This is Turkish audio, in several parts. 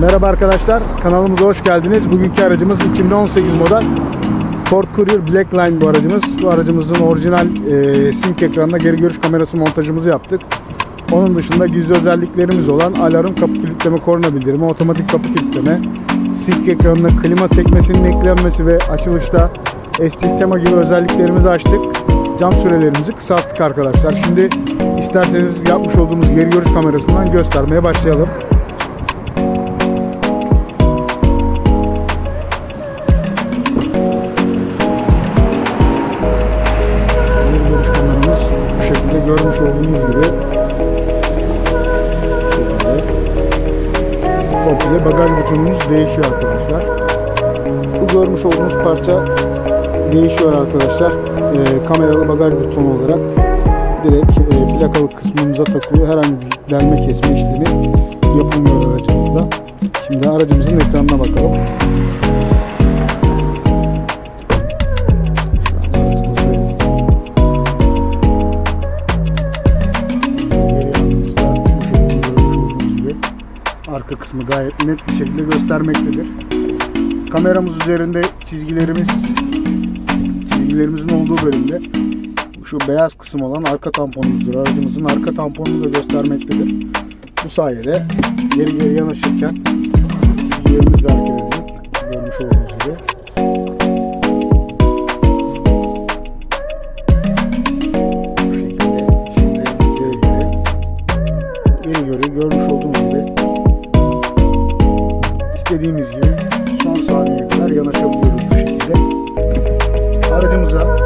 Merhaba arkadaşlar, kanalımıza hoş geldiniz. Bugünkü aracımız 2018 model Ford Courier Blackline bu aracımız. Bu aracımızın orijinal e, sync ekranına geri görüş kamerası montajımızı yaptık. Onun dışında gizli özelliklerimiz olan alarm, kapı kilitleme, korna bildirimi, otomatik kapı kilitleme, sync ekranına klima sekmesinin eklenmesi ve açılışta SD tema gibi özelliklerimizi açtık. Cam sürelerimizi kısalttık arkadaşlar. Şimdi isterseniz yapmış olduğumuz geri görüş kamerasından göstermeye başlayalım. Değişiyor arkadaşlar. Bu görmüş olduğunuz parça değişiyor arkadaşlar. Ee, kameralı bagaj butonu olarak direkt e, plakalı kısmımıza takılıyor. Herhangi bir delme kesme işlemi yapılmıyor aracımızda. Şimdi aracımızın ekranına bakalım. Arka kısmı gayet net bir şekilde göstermektedir. Kameramız üzerinde çizgilerimiz çizgilerimizin olduğu bölümde şu beyaz kısım olan arka tamponumuzdur. Aracımızın arka tamponunu da göstermektedir. Bu sayede geri geri yanaşırken çizgilerimiz de hareket ediyor. İstediğimiz gibi son saniyeye kadar yanaşabiliyoruz bu şekilde. Aracımıza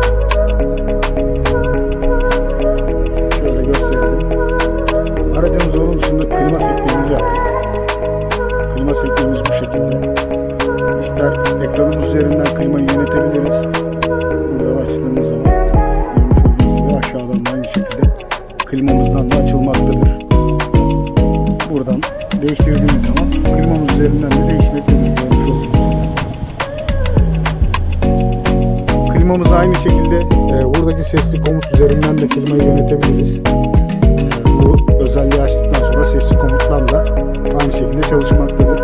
şöyle gösterelim. Aracımız onun klima sekmemizi yaptık. Klima sekmemiz bu şekilde. İster ekranın üzerinden klimayı yönetebiliriz. Burada açtığımız zaman görmüş olduğunuz gibi aşağıdan da aynı şekilde klimamızdan da açılmaktadır. Buradan değiştirdiğimiz zaman klimamız üzerinden de Klimamız aynı şekilde e, buradaki sesli komut üzerinden de klimayı yönetebiliriz. E, bu özelliği açtıktan sonra sesli komutlarla aynı şekilde çalışmaktadır.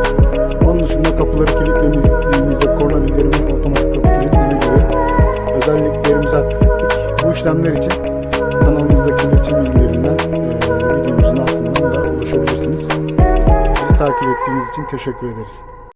Onun dışında kapıları kilitlediğimizde korna bildirimi, otomatik kapı kilitleme gibi özelliklerimizi aktif. Bu işlemler için kanalımızdaki iletişim bilgilerinden e, videomuzun altından da ulaşabilirsiniz. Bizi takip ettiğiniz için teşekkür ederiz.